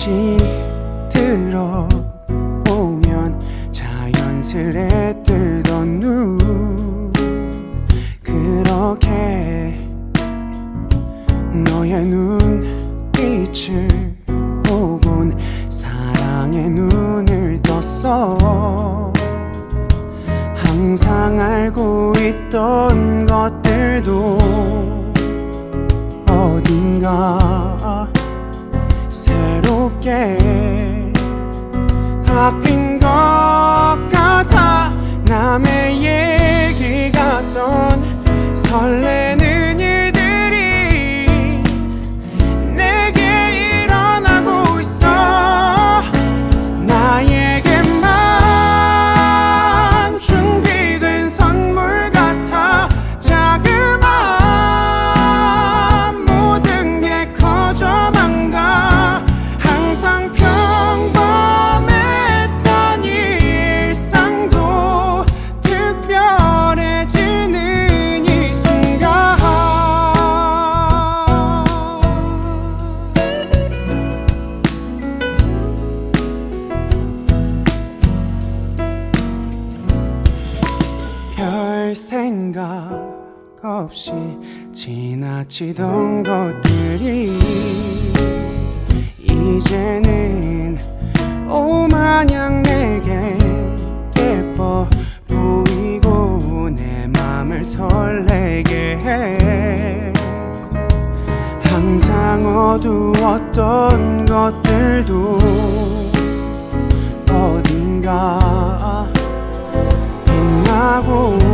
다시 들어오면 자연스레 뜨던 눈. 그렇게 너의 눈빛을 보곤 사랑의 눈을 떴어. 항상 알고 있던 것들도 어딘가 again. 생각 없이 지나치던 것들이 이제는 오마냥 내게 예뻐 보이고 내 맘을 설레게 해. 항상 어두웠던 것들도 어딘가 빛나고